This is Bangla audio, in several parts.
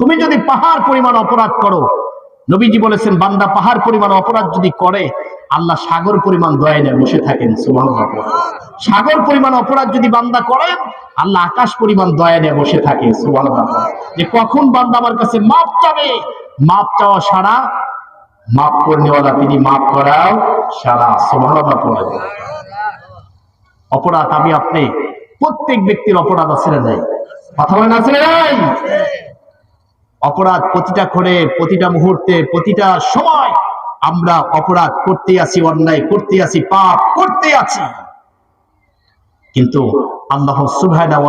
তুমি যদি পাহাড় পরিমাণ অপরাধ করো, নবীজি বলেছেন, বান্দা পাহাড় পরিমাণ অপরাধ যদি করে, আল্লাহ সাগর পরিমাণ দয়া নেয় বসে থাকেন, সুবহানাল্লাহ। সাগর পরিমাণ অপরাধ যদি বান্দা করে, আল্লাহ আকাশ পরিমাণ দয়া নেয় বসে থাকে, সুবহানাল্লাহ। যে কখন বান্দা আমার কাছে মাপ চাবে, মাপ চাওয়া সারা, মাপ করনেওয়ালা তিনি মাপ করাও সারা পড়েন অপরাধ আমি আপনি, প্রত্যেক ব্যক্তির অপরাধ আছে নাই? কথা বলেন, আছে নাই? অপরাধ প্রতিটা ক্ষণে, প্রতিটা মুহূর্তে, প্রতিটা সময় আমরা অপরাধ করতে আছি অন্যায় করতে আছি পাপ করতে আছি কিন্তু আল্লাহ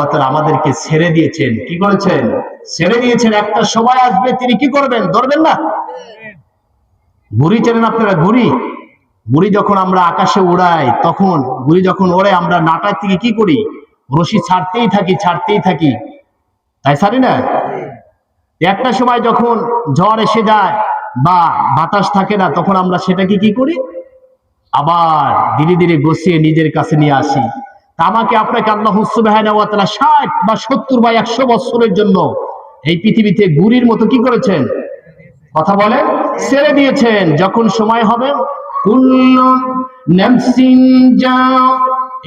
তাআলা আমাদেরকে ছেড়ে দিয়েছেন। কি করেছেন? ছেড়ে দিয়েছেন। একটা সময় আসবে, তিনি কি করবেন? ধরবেন না। ঘুড়ি চেনেন আপনারা, ঘুড়ি। ঘুড়ি যখন আমরা আকাশে উড়াই, তখন ঘুড়ি যখন ওড়ে, আমরা নাটার থেকে কি করি? রশি ছাড়তেই থাকি ছাড়তেই থাকি। তাই ছাড়ি না? একটা সময় যখন ঝড় এসে যায় বা বাতাস থাকে না, তখন আমরা সেটাকে কি করি? আবার ধীরে ধীরে গছিয়ে নিজের কাছে নিয়ে আসি। আমাকে আপনাকে আল্লাহ তাআলা 60 বা 70 বা 100 বছরের জন্য এই পৃথিবীতে গুরির মতো কি করেছেন? কথা বলেন। ছেড়ে দিয়েছেন। যখন সময় হবে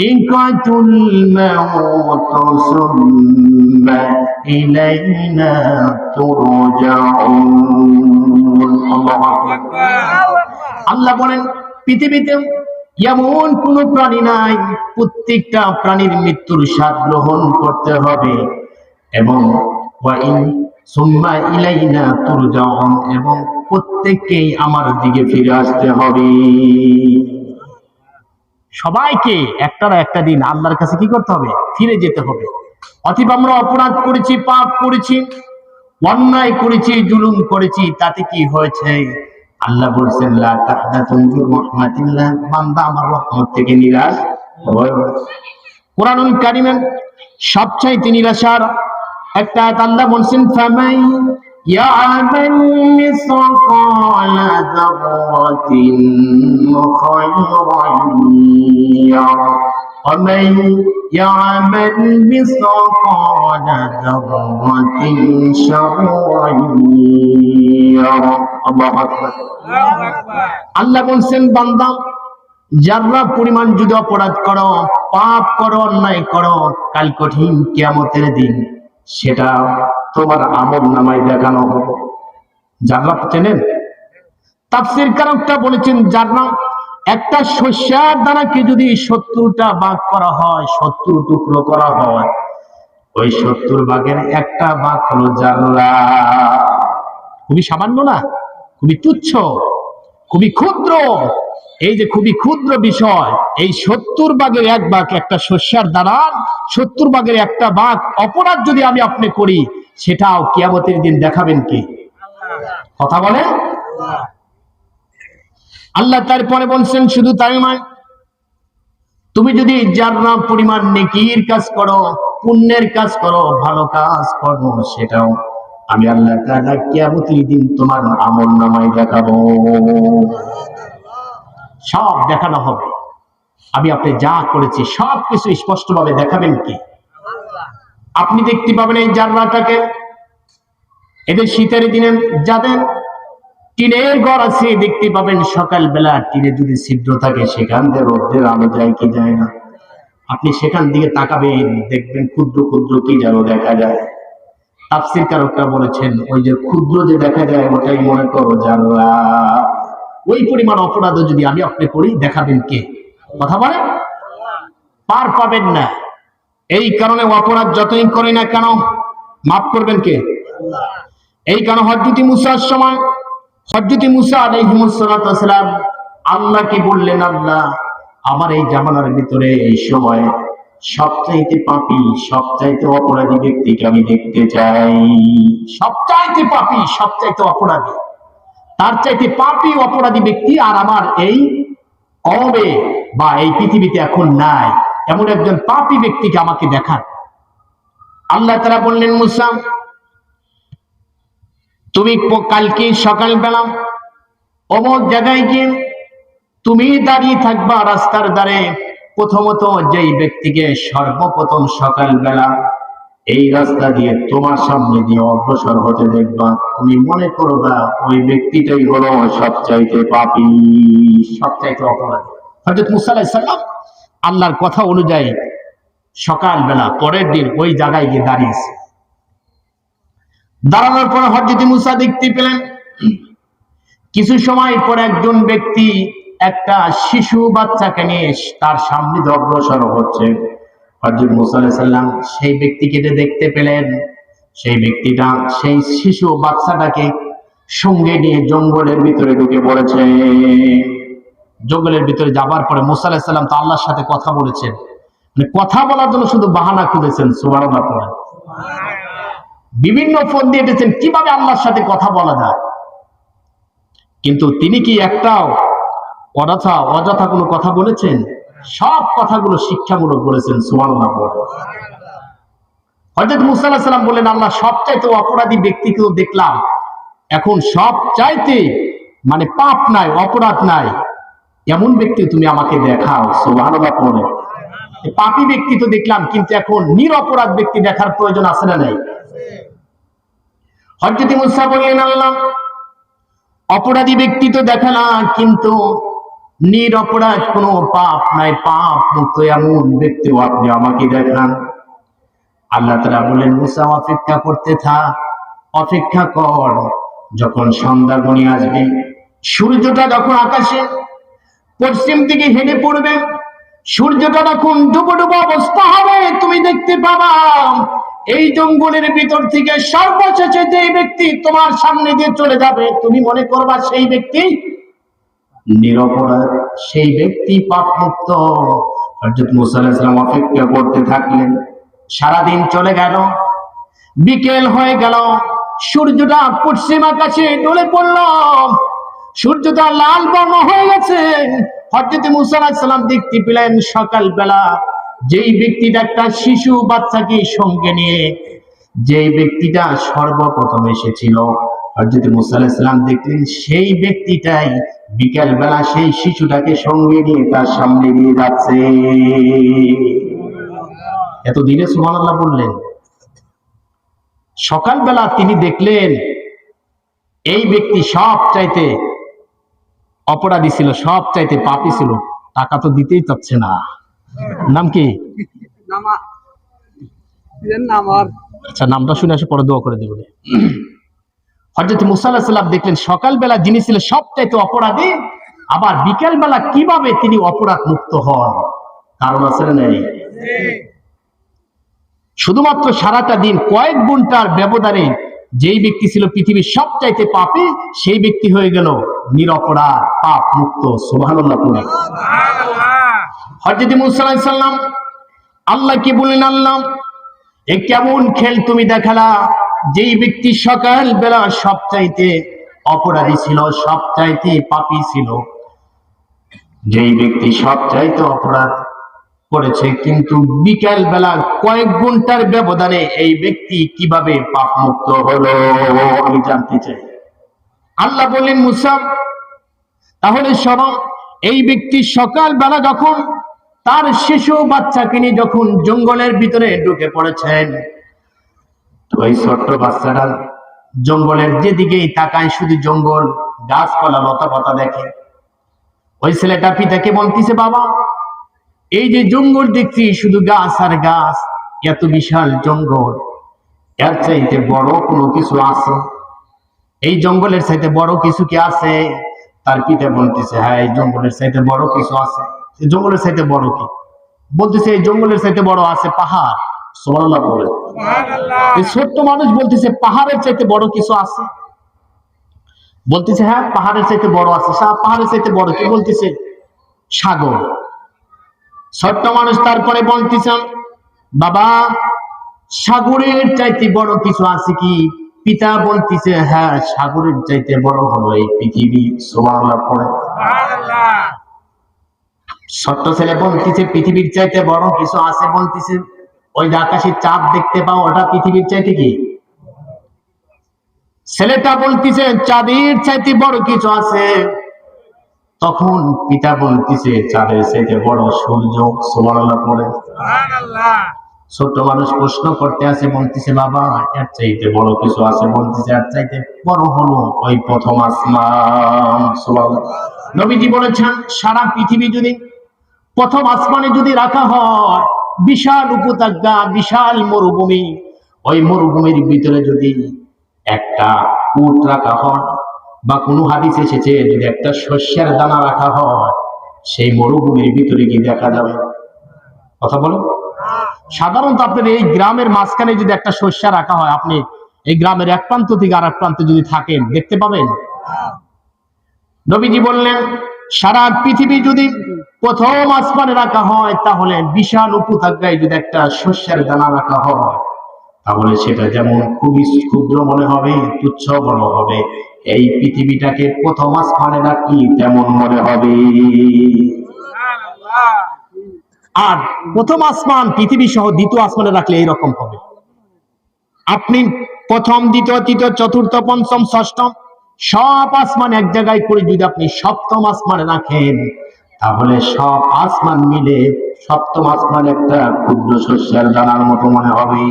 নাফসিন যায়িকাতুল মাউত সুম্মা ইলাইনা তুরজাউন আল্লাহ বলেন পৃথিবীতে এমন কোন প্রাণী নাই প্রত্যেকটা প্রাণীর মৃত্যুর স্বাদ গ্রহণ করতে হবে এবং এবং প্রত্যেককেই আমার দিকে ফিরে আসতে হবে সবাইকে একটা না একটা দিন আল্লাহর কাছে কি করতে হবে? ফিরে যেতে হবে। অথবা আমরা অপরাধ করেছি, পাপ করেছি, অন্যায় করেছি, জুলুম করেছি, তাতে কি হয়েছে? আল্লাহ বলছেন, লা তাহদাতুন জুর রহমাতিল্লাহ। বান্দা আমার রহমত থেকে নিরাশ না। কোরআনুল সবচাইতে নিরাশার একটা আল্লাহ বলছেন يعمل مثقال ذرة خيرا يره ومن يعمل مثقال ذرة شرا يره الله أكبر আল্লাহ বলছেন বান্দা যারা পরিমাণ যদি অপরাধ করো পাপ করো অন্যায় করো কাল কঠিন কিয়ামতের দিন সেটা তোমার আমল নামায় দেখানো হবে। চেনেন? তাফসির কারকটা বলেছেন যারা একটা শস্যার দ্বারাকে যদি সত্তরটা ভাগ করা হয়, সত্তর টুকরো করা হয়, ওই সত্তর ভাগের একটা ভাগ হলো জাররা খুবই সামান্য না? খুবই তুচ্ছ? খুবই ক্ষুদ্র? এই যে খুবই ক্ষুদ্র বিষয়, এই সত্তর ভাগের এক বাঘ একটা শস্যার দ্বারা, সত্তর ভাগের একটা ভাগ অপরাধ যদি আমি আপনি করি সেটাও কিয়ামতের দিন দেখাবেন কি? কথা বলে? আল্লাহ তারপরে বলছেন, শুধু তাই নয়, তুমি যদি যারা পরিমাণ নেকির কাজ করো, পুণ্যের কাজ করো, ভালো কাজ করো, সেটাও আমি আল্লাহ কিয়ামতের দিন তোমার আমল নামায় দেখাবো। সব দেখানো হবে। আমি আপনি যা করেছি, সবকিছু স্পষ্টভাবে দেখাবেন কি? আপনি দেখতে পাবেন এই জানলাটাকে এদের শীতের দিনে যাদের টিনের ঘর আছে, দেখতে পাবেন সকালবেলা টিনে যদি ছিদ্র থাকে, সেখান দিয়ে রোদ্রের আলো যায় কি যায় না। আপনি সেখান দিকে তাকাবেন, দেখবেন ক্ষুদ্র ক্ষুদ্র কি যেন দেখা যায়। তাফসির কারকটা বলেছেন, ওই যে ক্ষুদ্র যে দেখা যায়, ওটাই মনে করো জানলা। ওই পরিমাণ অপরাধ যদি আমি আপনি করি, দেখাবেন কে? কথা বলে? পার পাবেন না। এই কারণে অপরাধ যতই করি না কেন, মাফ করবেন কে? এই কারণে হজরতি মুসার সময়, হজরতি মুসা আলাইহিমুসসালাম আল্লাহকে বললেন, আল্লাহ, আমার এই জামানার ভিতরে এই সময় সবচাইতে পাপি, সবচাইতে অপরাধী ব্যক্তিকে আমি দেখতে চাই। সবচাইতে পাপি, সবচাইতে অপরাধী। তার চাইতে পাপি, অপরাধী ব্যক্তি আর আমার এই কবে বা এই পৃথিবীতে এখন নাই। এমন একজন পাপি ব্যক্তিকে আমাকে দেখান। আল্লাহ তারা বললেন, মুসা, তুমি কালকে সকালবেলা অমুক জায়গায় গিয়ে তুমি দাঁড়িয়ে থাকবা রাস্তার ধারে। প্রথমত যেই ব্যক্তিকে সর্বপ্রথম সকালবেলা এই রাস্তা দিয়ে তোমার সামনে দিয়ে অগ্রসর হতে দেখবা, তুমি মনে করবা ওই ব্যক্তিটাই হলো সবচাইতে পাপী, সবচাইতে অপরাধী। হজরত মুসা আলাইহিস আল্লাহর কথা অনুযায়ী সকালবেলা পরের দিন ওই জায়গায় গিয়ে দাঁড়িয়েছে। দাঁড়ানোর পর হজরত মুসা দেখতে পেলেন। কিছু সময় পর একজন ব্যক্তি একটা শিশু বাচ্চাকে নিয়ে তার সামনে অগ্রসর হচ্ছে। হজরত মুসা আলাইহিস সেই ব্যক্তিকে দেখতে পেলেন, সেই ব্যক্তিটা সেই শিশু বাচ্চাটাকে সঙ্গে নিয়ে জঙ্গলের ভিতরে ঢুকে পড়েছে। জঙ্গলের ভিতরে যাবার পরে মুসা আলাইহিস সালাম তো আল্লাহর সাথে কথা বলেছেন। মানে কথা বলার জন্য শুধু বাহানা খুঁজেছেন, সুবহানাল্লাহ পড়ে। বিভিন্ন ফোন দিয়ে এটেছেন কীভাবে আল্লাহর সাথে কথা বলা যায়? কিন্তু তিনি কি একটাও অযথা অযথা কোনো কথা বলেছেন? সব কথাগুলো শিক্ষামূলক বলেছেন, সুবহানাল্লাহ পড়ে। হযরত মুসা আলাইহিস সালাম বললেন, আল্লাহ সবচাইতে অপরাধী ব্যক্তিকেও দেখলাম। এখন সব চাইতে মানে পাপ নাই, অপরাধ নাই। এমন ব্যক্তি তুমি আমাকে দেখাও, সুবহানাল্লাহ পড়ে। পাপী ব্যক্তি তো দেখলাম, কিন্তু এখন নিরপরাধ ব্যক্তি দেখার প্রয়োজন আছে না নাই? হজরত মুসা বললেন, আল্লাহ, অপরাধী ব্যক্তি তো দেখালাম, কিন্তু নিরপরাধ কোনো পাপ নাই, পাপ মুক্ত এমন ব্যক্তিও আপনি আমাকে দেখান। আল্লাহ তারা বললেন, মুসা, অপেক্ষা করতে থাক, অপেক্ষা কর, যখন সন্ধ্যা গণি আসবে, সূর্যটা যখন আকাশে পশ্চিম দিকে হেলে পড়বে, সূর্যটা যখন ডুবো ডুবো অবস্থা হবে, তুমি দেখতে পাবা, এই জঙ্গলের ভিতর থেকে সর্বশেষে যে ব্যক্তি তোমার সামনে দিয়ে চলে যাবে, তুমি মনে করবা সেই ব্যক্তি নিরপরাধ, সেই ব্যক্তি পাপ মুক্ত হযরত মুসা আলাইহিস সালাম অপেক্ষা করতে থাকলেন, সারাদিন চলে গেল, বিকেল হয়ে গেল, সূর্যটা পশ্চিম আকাশে ডলে পড়ল সূর্যটা লাল বর্ণ হয়ে গেছে। হজরত মুসা আলাইহিস দেখতে পেলেন সকালবেলা। যেই ব্যক্তিটা একটা শিশু বাচ্চাকে সঙ্গে নিয়ে, যেই ব্যক্তিটা সর্বপ্রথম এসেছিল হজরত মুসা আলাইহিস দেখলেন সেই ব্যক্তিটাই বিকেল বেলা সেই শিশুটাকে সঙ্গে নিয়ে তার সামনে দিয়ে যাচ্ছে। এত দিনে সুবহানাল্লাহ বললেন, সকালবেলা তিনি দেখলেন, এই ব্যক্তি সব চাইতে অপরাধী ছিল সব চাইতে পাপী ছিল। টাকা তো দিতেই চাচ্ছে না। নাম কি? আচ্ছা নামটা শুনে আসে পরে দোয়া করে দেবো হজরত মুসাল্লাহ সাল্লাম দেখলেন সকালবেলা যিনি ছিলেন সব চাইতে অপরাধী আবার বিকেল বেলা কীভাবে তিনি অপরাধ মুক্ত হন? কারণ আছে নেই? শুধুমাত্র সারাটা দিন কয়েক ঘণ্টার ব্যবধানে যেই ব্যক্তি ছিল পৃথিবীর সবচাইতে পাপে, সেই ব্যক্তি হয়ে গেল নিরপরাধ পাপ মুক্ত সুবহানাল্লাহ পড়ে। হজরত মুসা আলাইহিস সালাম আল্লাহ কি বললেন আল্লাহ? এ কেমন খেল তুমি দেখালা, যেই ব্যক্তি সকাল বেলা সবচাইতে অপরাধী ছিল, সবচাইতে পাপী ছিল, যেই ব্যক্তি সবচাইতে অপরাধ করেছে, কিন্তু বিকেল বেলা কয়েক ঘণ্টার ব্যবধানে এই ব্যক্তি কীভাবে পাপ মুক্ত হলো, আমি জানতে চাই। আল্লাহ বললেন, মুসা, তাহলে শোনো, এই ব্যক্তি সকাল বেলা যখন তার শিশু বাচ্চাকে নিয়ে যখন জঙ্গলের ভিতরে ঢুকে পড়েছেন, তো এই ছোট্ট বাচ্চাটা জঙ্গলের যেদিকেই তাকায়, শুধু জঙ্গল, গাছপালা লতা পাতা দেখে। ওই ছেলেটা পিতাকে বলতেছে, বাবা এই যে জঙ্গল দেখছি শুধু গাছ আর গাছ এত বিশাল জঙ্গল। এর চাইতে বড় কোনো কিছু আছে? এই জঙ্গলের চাইতে বড় কিছু কি আছে? তার পিতা বলতেছে হ্যাঁ এই জঙ্গলের চাইতে বড় কিছু আছে। জঙ্গলের চাইতে বড় কি? বলতেছে এই জঙ্গলের চাইতে বড় আছে পাহাড়। সোমাল্লাহ বলে। ছোট্ট মানুষ বলতেছে পাহাড়ের চাইতে বড় কিছু আছে? বলতেছে হ্যাঁ পাহাড়ের চাইতে বড় আছে। পাহাড়ের চাইতে বড় কি? বলতেছে সাগর। ছোট্ট মানুষ তারপরে বলতেছে, বাবা, সাগরের চাইতে বড় কিছু আছে কি? পিতা বলতেছে হ্যাঁ সাগরের চাইতে বড় হলো এই পৃথিবী ছোট্ট ছেলে বলতেছে, পৃথিবীর চাইতে বড় কিছু আছে বলতেছে, ওই যে আকাশের চাপ দেখতে পাও, ওটা পৃথিবীর চাইতে কি? ছেলেটা বলতেছে, চাঁদের চাইতে বড় কিছু আছে। তখন পিতা বলতেছে চাঁদের চাইতে বড় সূর্য সোমাল্লাহ পড়ে ছোট মানুষ প্রশ্ন করতে আছে বলতেছে বাবা এর চাইতে বড় কিছু আছে? বলতেছে এর চাইতে বড় হলো ওই প্রথম আসমান। নবীজি বলেছেন সারা পৃথিবী যদি প্রথম আসমানে যদি রাখা হয় বিশাল উপত্যকা বিশাল মরুভূমি ওই মরুভূমির ভিতরে যদি একটা উট রাখা হয় বা কোনো হাদিস এসেছে যদি একটা শস্যের দানা রাখা হয়, সেই মরুভূমির ভিতরে গিয়ে দেখা যাবে? কথা বলো। সাধারণত আপনার এই গ্রামের মাঝখানে যদি একটা শস্য রাখা হয়, আপনি এই গ্রামের এক প্রান্ত থেকে আর এক প্রান্তে যদি থাকেন, দেখতে পাবেন? নবীজি বললেন, সারা পৃথিবী যদি প্রথম আসমানে রাখা হয়, তাহলে বিশাল উপত্যকায় যদি একটা শস্যের দানা রাখা হয়, তাহলে সেটা যেমন খুবই ক্ষুদ্র মনে হবে, তুচ্ছ মনে হবে। এই পৃথিবীটাকে প্রথম আসমানে রাখি তেমন মনে হবে? আর প্রথম আসমান পৃথিবী সহ দ্বিতীয় আসমানে রাখলে এইরকম হবে। আপনি প্রথম, দ্বিতীয়, তৃতীয়, চতুর্থ, পঞ্চম, ষষ্ঠম, সব আসমান এক জায়গায় করে যদি আপনি সপ্তম আসমানে রাখেন, তাহলে সব আসমান মিলে সপ্তম আসমান একটা ক্ষুদ্র শস্যের দানার মতো মনে হবে।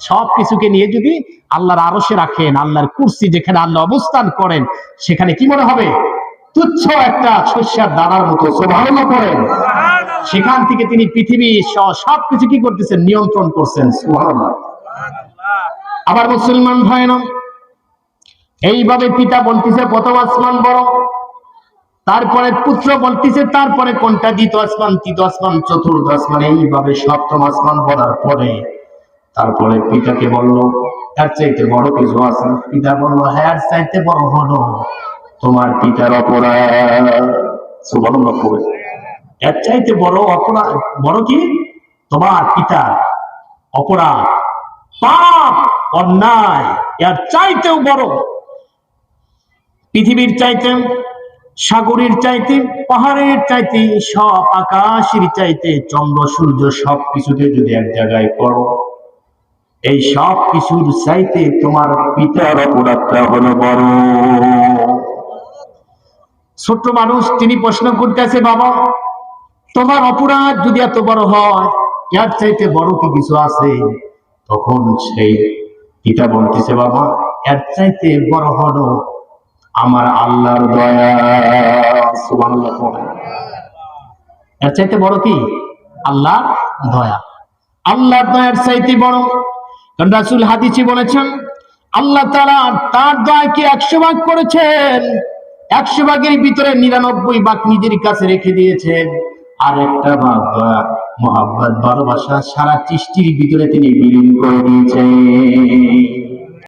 সব কিছুকে নিয়ে যদি আল্লাহর আরশে রাখেন আল্লাহর কুর্সি যেখানে আল্লাহ অবস্থান করেন সেখানে কি মনে হবে? তুচ্ছ একটা শস্যের দানার মতো সোভাবনা করেন সেখান থেকে তিনি পৃথিবী সহ সবকিছু কি করতেছেন? নিয়ন্ত্রণ করছেন আবার মুসলমান ভাই না এইভাবে পিতা বলতেছে প্রথম আসমান বড় তারপরে পুত্র বলতেছে তারপরে কোনটা? দ্বিতীয় আসমান তৃতীয় আসমান চতুর্থ আসমান। এইভাবে সপ্তম আসমান বলার পরে তারপরে পিতাকে বলল, এর চাইতে বড় কিছু আছে? পিতা বলল হ্যাঁ চাইতে বড় হলো তোমার পিতার অপরাধ। সুবহানাল্লাহ পড়ে এর চাইতে বড় অপরাধ, বড় কি? তোমার পিতা অপরাধ। পাপ, অন্যায়, এর চাইতেও বড়। পৃথিবীর চাইতে, সাগরের চাইতে, পাহাড়ের চাইতে, সব আকাশের চাইতে, চন্দ্র, সূর্য সব কিছুকে যদি এক জায়গায় করো এই সব কিছুর চাইতে তোমার পিতার অপরাধটা হলো বড়। ছোট্ট মানুষ, তিনি প্রশ্ন করতেছে, বাবা, তোমার অপরাধ যদি এত বড় হয়, এর চাইতে বড় কি কিছু আছে? তখন সেই পিতা বলতেছে, বাবা, এর চাইতে বড় হলো আমার আল্লাহর দয়া। এর চাইতে বড় কি? আল্লাহ দয়া। আল্লাহর দয়ার চাইতে বড় কারণ রাসুল হাদিসি বলেছেন, আল্লাহ তারা তার দয়াকে একশো ভাগ করেছেন। একশো ভাগের ভিতরে নিরানব্বই ভাগ নিজের কাছে রেখে দিয়েছেন। আর একটা ভাগ মোহাব্বত, ভালোবাসা সারা সৃষ্টির ভিতরে তিনি বিলীন করে দিয়েছেন।